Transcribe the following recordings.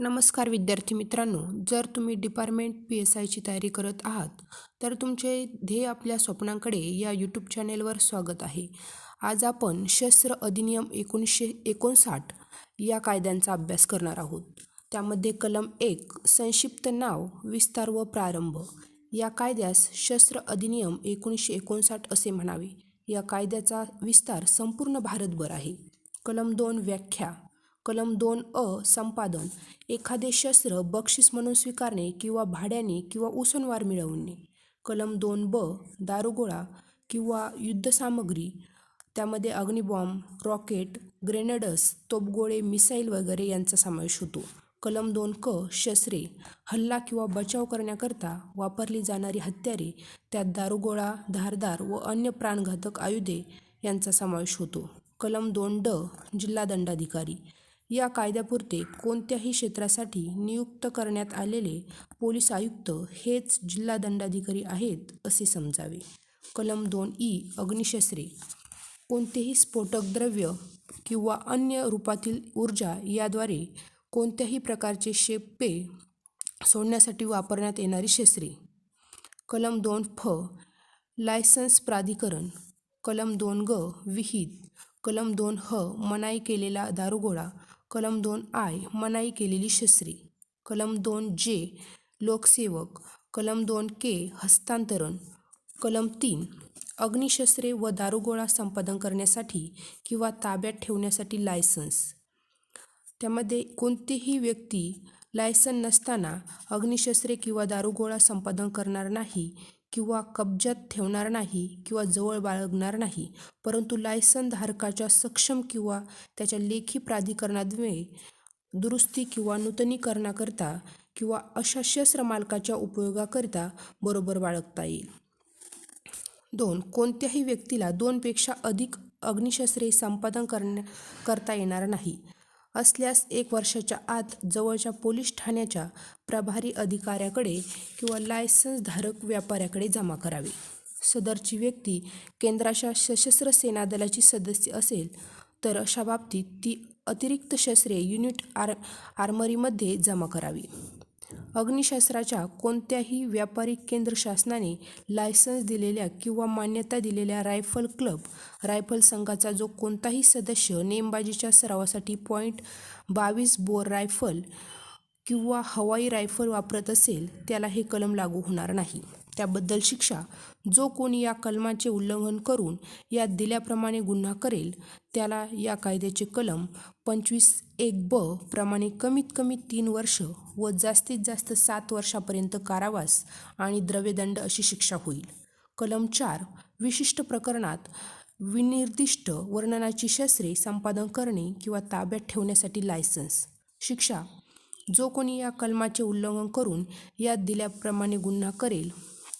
नमस्कार विद्यार्थी मित्रांनो जर तुम्ही डिपार्टमेंट पी एस आयची तयारी करत आहात तर तुमचे ध्येय आपल्या स्वप्नांकडे या यूट्यूब चॅनेलवर स्वागत आहे. आज आपण शस्त्र अधिनियम एकोणीसशे एकोणसाठ या कायद्यांचा अभ्यास करणार आहोत. त्यामध्ये कलम एक संक्षिप्त नाव विस्तार व प्रारंभ या कायद्यास शस्त्र अधिनियम एकोणीसशे एकोणसाठ असे म्हणावे. या कायद्याचा विस्तार संपूर्ण भारतभर आहे. कलम दोन व्याख्या कलम दोन अ संपादन. एखादे शस्त्र बक्षीस म्हणून स्वीकारणे किंवा भाड्याने किंवा उसनवार मिळवणे. कलम दोन ब दारुगोळा किंवा युद्धसामग्री त्यामध्ये अग्निबॉम्ब रॉकेट ग्रेनेडस तोपगोळे मिसाईल वगैरे यांचा समावेश होतो. कलम दोन क शस्त्रे. हल्ला किंवा बचाव करण्याकरता वापरली जाणारी हत्यारे त्यात दारुगोळा धारदार व अन्य प्राणघातक आयुधे यांचा समावेश होतो. कलम दोन ड जिल्हा दंडाधिकारी. या कायद्यापुरते कोणत्याही क्षेत्रासाठी नियुक्त करण्यात आलेले पोलीस आयुक्त हेच जिल्हा दंडाधिकारी आहेत असे समजावे. कलम दोन ई अग्निशस्त्रे. कोणतेही स्फोटक द्रव्य किंवा अन्य रूपातील ऊर्जा याद्वारे कोणत्याही प्रकारचे शेपे सोडण्यासाठी वापरण्यात येणारी शस्त्रे. कलम दोन फ लायसन्स प्राधिकरण. कलम दोन ग विहित. कलम दोन ह मनाई केलेला दारुगोळा. कलम दोन आय मनाई केलेली शस्त्रे. कलम दोन जे लोकसेवक. कलम दोन के हस्तांतरण. कलम तीन अग्निशस्त्रे व दारुगोळा संपादन करण्यासाठी किंवा ताब्यात ठेवण्यासाठी लायसन्स. त्यामध्ये कोणतीही व्यक्ती लायसन नसताना अग्निशस्त्रे किंवा दारुगोळा संपादन करणार नाही किंवा कब्जात ठेवणार नाही किंवा जवळ बाळगणार नाही परंतु लायसन धारकाच्या सक्षम किंवा त्याच्या लेखी प्राधिकरणाद्वे दुरुस्ती किंवा नूतनीकरणाकरता किंवा अशा शस्त्र मालकाच्या उपयोगाकरिता बरोबर बाळगता येईल. दोन कोणत्याही व्यक्तीला दोनपेक्षा अधिक अग्निशस्त्रे संपादन करण्या करता येणार नाही. असल्यास एक वर्षाच्या आत जवळच्या पोलीस ठाण्याच्या प्रभारी अधिकाऱ्याकडे किंवा लायसन्सधारक व्यापाऱ्याकडे जमा करावी. सदरची व्यक्ती केंद्राच्या सशस्त्र सेना दलाची सदस्य असेल तर अशा बाबतीत ती अतिरिक्त शस्त्रे युनिट आर आर्मरीमध्ये जमा करावी. अग्निशास्त्राच्या कोणत्याही व्यापारिक केंद्र शासनाने लायसन्स दिलेल्या किंवा मान्यता दिलेल्या रायफल क्लब रायफल संघाचा जो कोणताही सदस्य नेमबाजीच्या सरावासाठी पॉईंट बावीस बोर रायफल किंवा हवाई रायफल वापरत असेल त्याला हे कलम लागू होणार नाही. त्याबद्दल शिक्षा. जो कोणी या कलमाचे उल्लंघन करून या दिल्याप्रमाणे गुन्हा करेल त्याला या कायद्याचे कलम पंचवीस एक ब प्रमाणे कमीत कमी तीन वर्ष व जास्तीत जास्त सात वर्षापर्यंत कारावास आणि द्रव्यदंड अशी शिक्षा होईल. कलम चार विशिष्ट प्रकरणात विनिर्दिष्ट वर्णनाची शस्त्रे संपादन करणे किंवा ताब्यात ठेवण्यासाठी लायसन्स. शिक्षा. जो कोणी या कलमाचे उल्लंघन करून यात दिल्याप्रमाणे गुन्हा करेल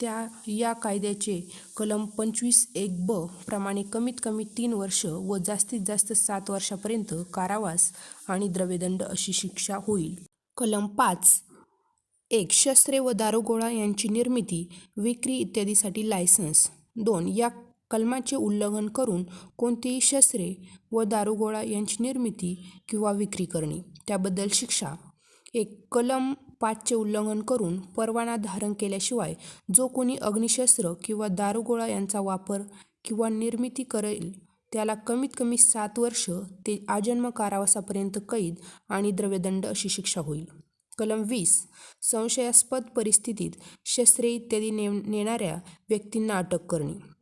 त्या या कायद्याचे कलम पंचवीस एक ब प्रमाणे कमीत कमी तीन वर्ष व जास्तीत जास्त सात वर्षापर्यंत कारावास आणि द्रव्यदंड अशी शिक्षा होईल. कलम पाच एक शस्त्रे व दारुगोळा यांची निर्मिती विक्री इत्यादीसाठी लायसन्स. दोन या कलमाचे उल्लंघन करून कोणतीही शस्त्रे व दारुगोळा यांची निर्मिती किंवा विक्री करणे. त्याबद्दल शिक्षा. एक कलम पाचचे उल्लंघन करून परवाना धारण केल्याशिवाय जो कोणी अग्निशस्त्र किंवा दारुगोळा यांचा वापर किंवा निर्मिती करेल त्याला कमीत कमी सात वर्ष ते आजन्म कारावासापर्यंत कैद आणि द्रव्यदंड अशी शिक्षा होईल. कलम वीस संशयास्पद परिस्थितीत शस्त्रे इत्यादी नेम नेणाऱ्या व्यक्तींना अटक करणे.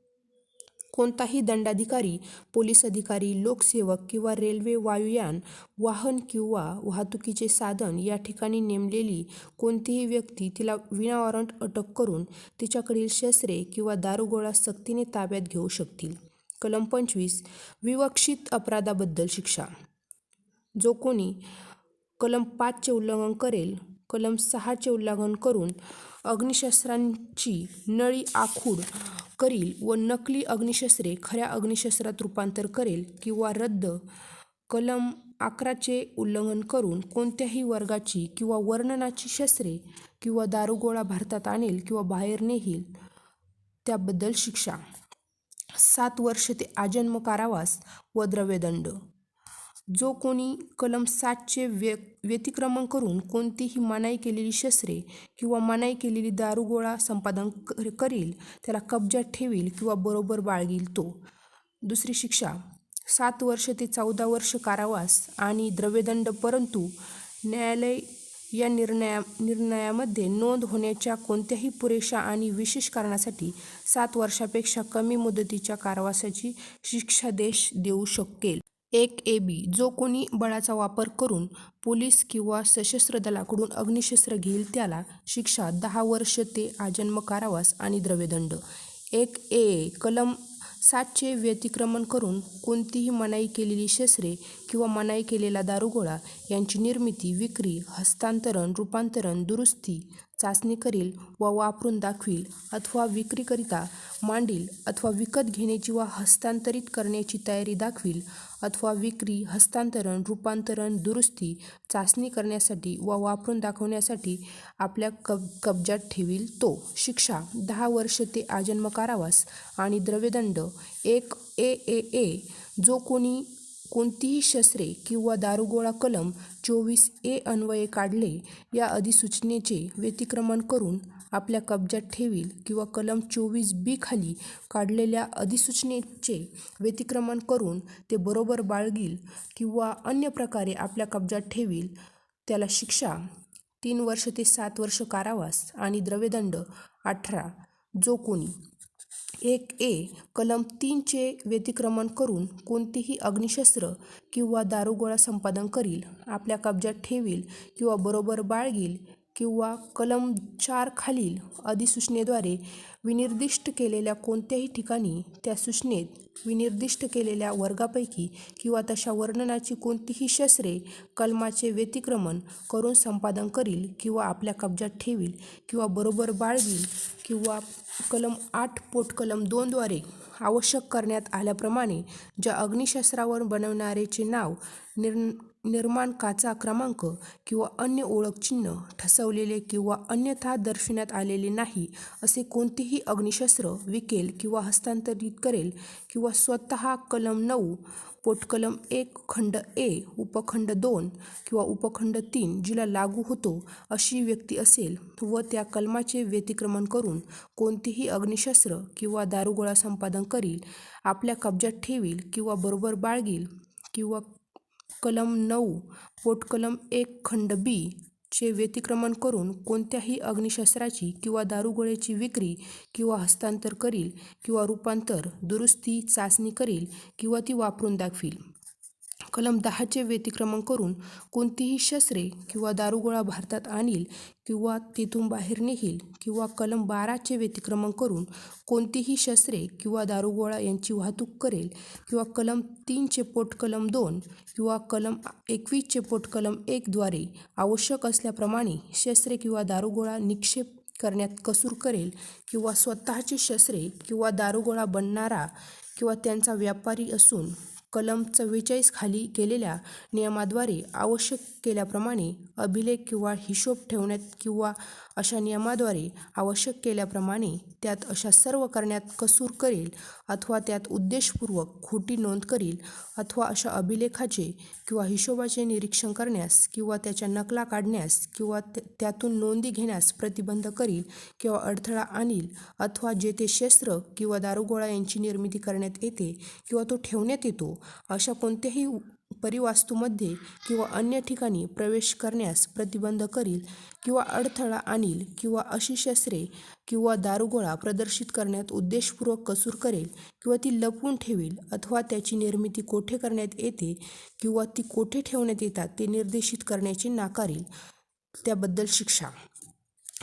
कोणताही दंडाधिकारी पोलीस अधिकारी लोकसेवक किंवा रेल्वे वायुयान वाहन किंवा वाहतुकीचे साधन या ठिकाणी नेमलेली कोणतीही व्यक्ती तिला विनावॉरंट अटक करून तिच्याकडील शस्त्रे किंवा दारुगोळा सक्तीने ताब्यात घेऊ शकतील. कलम पंचवीस विवक्षित अपराधाबद्दल शिक्षा. जो कोणी कलम पाचचे उल्लंघन करेल कलम सहाचे उल्लंघन करून अग्निशस्त्रांची नळी आखूड करील व नकली अग्निशस्त्रे खऱ्या अग्निशस्त्रात रूपांतर करेल किंवा रद्द कलम अकराचे उल्लंघन करून कोणत्याही वर्गाची किंवा वर्णनाची शस्त्रे किंवा दारुगोळा भारतात आणेल किंवा बाहेर नेईल त्याबद्दल शिक्षा. सात वर्ष ते आजन्म कारावास व द्रव्यदंड. जो कोणी कलम सातचे व्य व्यतिक्रमण करून कोणतीही मनाई केलेली शस्त्रे किंवा मनाई केलेली दारुगोळा संपादन कर करील त्याला कब्जात ठेवील किंवा बरोबर बाळगील तो. दुसरी शिक्षा सात वर्ष ते चौदा वर्ष कारावास आणि द्रव्यदंड परंतु न्यायालय या निर्णया निर्णयामध्ये नोंद होण्याच्या कोणत्याही पुरेशा आणि विशेष कारणासाठी सात वर्षापेक्षा कमी मुदतीच्या कारावासाची शिक्षा देश देऊ शकेल. एक ए बी जो कोणी बळाचा वापर करून पोलीस किंवा सशस्त्र दलाकडून अग्निशस्त्र घेईल त्याला शिक्षा दहा वर्ष ते आजन्म कारावास आणि द्रव्यदंड. एक ए कलम सातचे व्यतिक्रमण करून कोणतीही मनाई केलेली शस्त्रे किंवा मनाई केलेला दारुगोळा यांची निर्मिती विक्री हस्तांतरण रूपांतरण दुरुस्ती चाचणी करील व वापरून दाखवील अथवा विक्रीकरिता मांडील अथवा विकत घेण्याची वा हस्तांतरित करण्याची तयारी दाखवील अथवा विक्री हस्तांतरण रूपांतरण दुरुस्ती चाचणी करण्यासाठी व वापरून दाखवण्यासाठी आपल्या कब कब्जात ठेवील तो. शिक्षा दहा वर्ष ते आजन्म कारावास आणि द्रव्यदंड. एक ए ए ए जो कोणी कोणतीही शस्त्रे किंवा दारुगोळा कलम चोवीस ए अन्वये काढले या अधिसूचनेचे व्यतिक्रमण करून आपल्या कब्जात ठेवील किंवा कलम चोवीस बी खाली काढलेल्या अधिसूचनेचे व्यतिक्रमण करून ते बरोबर बाळगील किंवा अन्य प्रकारे आपल्या कब्जात ठेवील त्याला शिक्षा तीन वर्ष ते सात वर्ष कारावास आणि द्रव्यदंड अठरा जो कोणी. एक ए कलम तीनचे व्यतिक्रमण करून कोणतेही अग्निशस्त्र किंवा दारुगोळा संपादन करील आपल्या कब्जात ठेवील किंवा बरोबर बाळगील किंवा कलम चार खालील अधिसूचनेद्वारे विनिर्दिष्ट केलेल्या कोणत्याही ठिकाणी त्या सूचनेत विनिर्दिष्ट केलेल्या वर्गापैकी किंवा तशा वर्णनाची कोणतीही शस्त्रे कलमाचे व्यतिक्रमण करून संपादन करील किंवा आपल्या कब्जात ठेवील किंवा बरोबर बाळगील किंवा कलम आठ पोट कलम दोनद्वारे आवश्यक करण्यात आल्याप्रमाणे ज्या अग्निशस्त्रावर बनवणारेचे नाव निर् निर्माणकाचा क्रमांक किंवा अन्य ओळखचिन्ह ठसवलेले किंवा अन्यथा दर्शविण्यात आलेले नाही असे कोणतेही अग्निशस्त्र विकेल किंवा हस्तांतरित करेल किंवा स्वतः कलम नऊ पोटकलम एक खंड ए उपखंड दोन किंवा उपखंड तीन जिला लागू होतो अशी व्यक्ती असेल व त्या कलमाचे व्यतिक्रमण करून कोणतेही अग्निशस्त्र किंवा दारुगोळा संपादन करील आपल्या कब्जात ठेवील किंवा बरोबर बाळगील किंवा कलम नऊ पोटकलम एक खंड बी चे व्यतिक्रमण करून कोणत्याही अग्निशस्त्राची किंवा दारुगोळ्याची विक्री किंवा हस्तांतर करील किंवा रूपांतर दुरुस्ती चाचणी करील किंवा ती वापरून दाखवील. कलम दहाचे व्यतिक्रमण करून कोणतीही शस्त्रे किंवा दारुगोळा भारतात आणील किंवा तेथून बाहेर नेईल किंवा कलम बाराचे व्यतिक्रमण करून कोणतीही शस्त्रे किंवा दारुगोळा यांची वाहतूक करेल किंवा कलम तीनचे पोटकलम दोन किंवा कलम एकवीसचे पोटकलम एकद्वारे आवश्यक असल्याप्रमाणे शस्त्रे किंवा दारुगोळा निक्षेप करण्यात कसूर करेल किंवा स्वतःची शस्त्रे किंवा दारुगोळा बनणारा किंवा त्यांचा व्यापारी असून कलम चव्वेचाळीस खाली केलेल्या नियमाद्वारे आवश्यक केल्याप्रमाणे अभिलेख किंवा हिशोब ठेवण्यात किंवा अशा नियमाद्वारे आवश्यक केल्याप्रमाणे त्यात अशा सर्व करण्यात कसूर करेल अथवा त्यात उद्देशपूर्वक खोटी नोंद करील अथवा अशा अभिलेखाचे किंवा हिशोबाचे निरीक्षण करण्यास किंवा त्याच्या नकला काढण्यास किंवा त्यातून नोंदी घेण्यास प्रतिबंध करील किंवा अडथळा आणील अथवा जेथे शस्त्र किंवा दारुगोळा यांची निर्मिती करण्यात येते किंवा तो ठेवण्यात येतो अशा कोणत्याही परिवास्तूमध्ये किंवा अन्य ठिकाणी प्रवेश करण्यास प्रतिबंध करील किंवा अडथळा आणील किंवा अशी शस्त्रे किंवा दारुगोळा प्रदर्शित करण्यात उद्देशपूर्वक कसूर करेल किंवा ती लपवून ठेवील अथवा त्याची निर्मिती कोठे करण्यात येते किंवा ती कोठे ठेवण्यात येतात ते निर्देशित करण्याचे नाकारील. त्याबद्दल शिक्षा.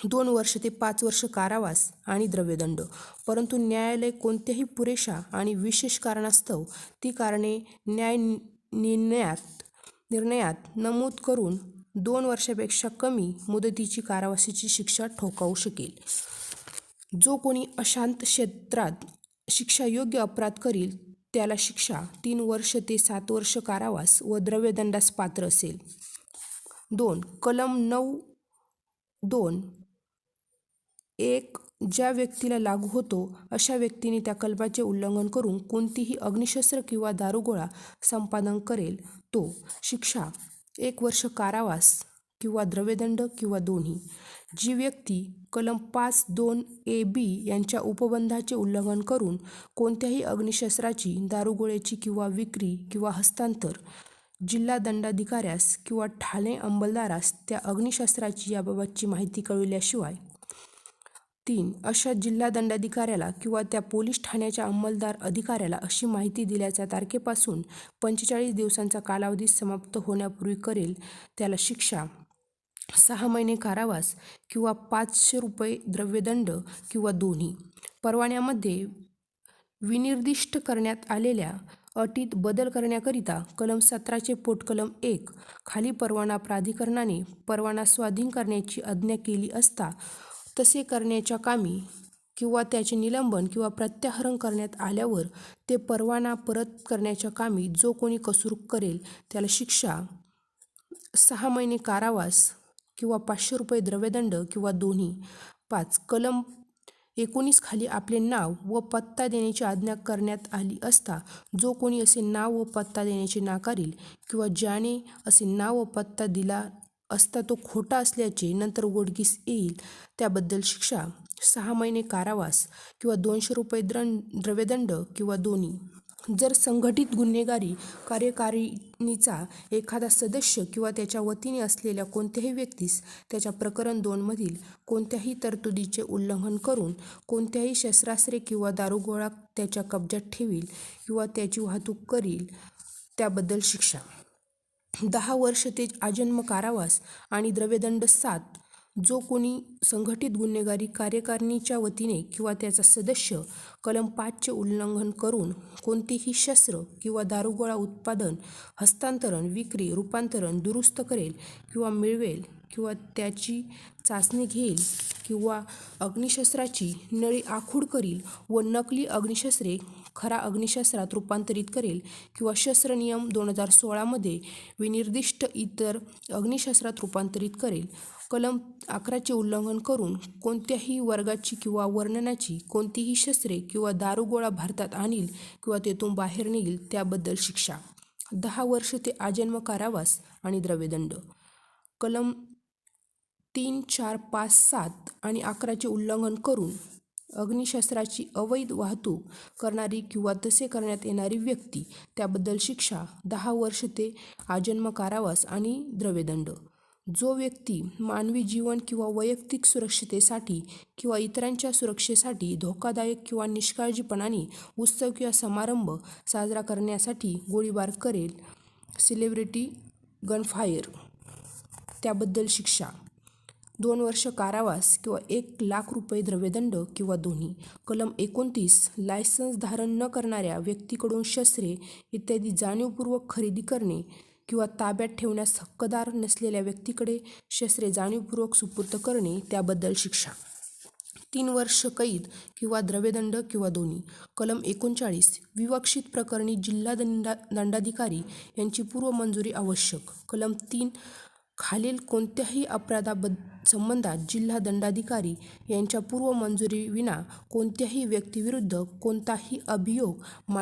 दोन वर्ष ते पाच वर्ष कारावास आणि द्रव्यदंड. परंतु न्यायालय कोणत्याही पुरेशा आणि विशेष कारणास्तव ती कारणे न्याय निर्णयात निर्णयात नमूद करून दोन वर्षापेक्षा कमी मुदतीची कारावासाची शिक्षा ठोकावू शकेल. जो कोणी अशांत क्षेत्रात शिक्षायोग्य अपराध करील त्याला शिक्षा तीन वर्ष ते सात वर्ष कारावास व द्रव्यदंडास पात्र असेल. दोन कलम नऊ दोन एक ज्या व्यक्तीला लागू होतो अशा व्यक्तीने त्या कल्पाचे उल्लंघन करून कोणतीही अग्निशस्त्र किंवा दारुगोळा संपादन करेल. तो शिक्षा एक वर्ष कारावास किंवा द्रव्यदंड किंवा दोन्ही. जी व्यक्ती कलम पाच दोन ए बी यांच्या उपबंधाचे उल्लंघन करून कोणत्याही अग्निशस्त्राची दारुगोळ्याची किंवा विक्री किंवा हस्तांतर जिल्हा दंडाधिकाऱ्यास किंवा ठाणे अंमलदारास त्या अग्निशस्त्राची याबाबतची माहिती कळविल्याशिवाय तीन अशा जिल्हा दंडाधिकाऱ्याला किंवा त्या पोलीस ठाण्याच्या अंमलदार अधिकाऱ्याला अशी माहिती दिल्याच्या तारखेपासून पंचेचाळीस दिवसांचा कालावधी समाप्त होण्यापूर्वी करेल त्याला शिक्षा. सहा महिने कारावास किंवा पाचशे रुपये द्रव्यदंड किंवा दोन्ही. परवान्यामध्ये विनिर्दिष्ट करण्यात आलेल्या अटीत बदल करण्याकरिता कलम सतराचे पोटकलम एक खाली परवाना प्राधिकरणाने परवाना स्वाधीन करण्याची आज्ञा केली असता तसे करण्याच्या कामी किंवा त्याचे निलंबन किंवा प्रत्याहरण करण्यात आल्यावर ते परवाना परत करण्याच्या कामी जो कोणी कसूर करेल त्याला शिक्षा सहा महिने कारावास किंवा पाचशे रुपये द्रव्यदंड किंवा दोन्ही पाच कलम एकोणीस खाली आपले नाव व पत्ता देण्याची आज्ञा करण्यात आली असता जो कोणी असे नाव व पत्ता देण्याचे नाकारील किंवा ज्याने असे नाव व पत्ता दिला असता तो खोटा असल्याचे नंतर उघडकीस येईल त्याबद्दल शिक्षा सहा महिने कारावास किंवा दोनशे रुपये द्रं द्रव्यदंड किंवा दोन्ही. जर संघटित गुन्हेगारी कार्यकारिणीचा एखादा सदस्य किंवा त्याच्या वतीने असलेल्या कोणत्याही व्यक्तीस त्याच्या प्रकरण दोनमधील कोणत्याही तरतुदीचे उल्लंघन करून कोणत्याही शस्त्रास्त्रे किंवा दारुगोळा त्याच्या कब्जात ठेवील किंवा त्याची वाहतूक करील त्याबद्दल शिक्षा. दहा वर्ष ते आजन्म कारावास आणि द्रव्यदंड सात जो कोणी संघटित गुन्हेगारी कार्यकारिणीच्या वतीने किंवा त्याचा सदस्य कलम पाचचे उल्लंघन करून कोणतेही शस्त्र किंवा दारुगोळा उत्पादन हस्तांतरण विक्री रूपांतरण दुरुस्त करेल किंवा मिळवेल किंवा त्याची चाचणी घेईल किंवा अग्निशस्त्राची नळी आखूड करील व नकली अग्निशस्त्रे खरा अग्निशस्त्रात रूपांतरित करेल किंवा शस्त्र नियम दोन हजार सोळामध्ये विनिर्दिष्ट इतर अग्निशस्त्रात रूपांतरित करेल. कलम अकराचे उल्लंघन करून कोणत्याही वर्गाची किंवा वर्णनाची कोणतीही शस्त्रे किंवा दारुगोळा भारतात आणील किंवा तेथून बाहेर नेईल त्याबद्दल शिक्षा. दहा वर्ष ते आजन्म कारावास आणि द्रव्यदंड. कलम तीन चार पाच सात आणि अकराचे उल्लंघन करून अग्निशस्त्राची अवैध वाहतूक करणारी किंवा तसे करण्यात येणारी व्यक्ती त्याबद्दल शिक्षा दहा वर्ष ते आजन्म कारावास आणि द्रव्यदंड. जो व्यक्ती मानवी जीवन किंवा वैयक्तिक सुरक्षितेसाठी किंवा इतरांच्या सुरक्षेसाठी धोकादायक किंवा निष्काळजीपणाने उत्सव किंवा समारंभ साजरा करण्यासाठी गोळीबार करेल सेलिब्रिटी गनफायर त्याबद्दल शिक्षा. दोन वर्ष कारावास किंवा एक लाख रुपये द्रव्यदंड किंवा दोन्ही कलम एकोणतीस लायसन्स धारण न करणाऱ्या व्यक्तीकडून शस्त्रे इत्यादी जाणीवपूर्वक खरेदी करणे किंवा ताब्यात ठेवण्यास हक्कदार नसलेल्या व्यक्तीकडे शस्त्रे जाणीवपूर्वक सुपूर्त करणे त्याबद्दल शिक्षा. तीन वर्ष कैद किंवा द्रव्यदंड किंवा दोन्ही कलम एकोणचाळीस विवक्षित प्रकरणी जिल्हा दंडा दंडाधिकारी यांची पूर्व मंजुरी आवश्यक कलम तीन खालील कोणत्याही अपराधाबद्द संबंधात जिल्हा दंडाधिकारी यांच्या पूर्व मंजुरीविना कोणत्याही व्यक्तीविरुद्ध कोणताही अभियोग मांड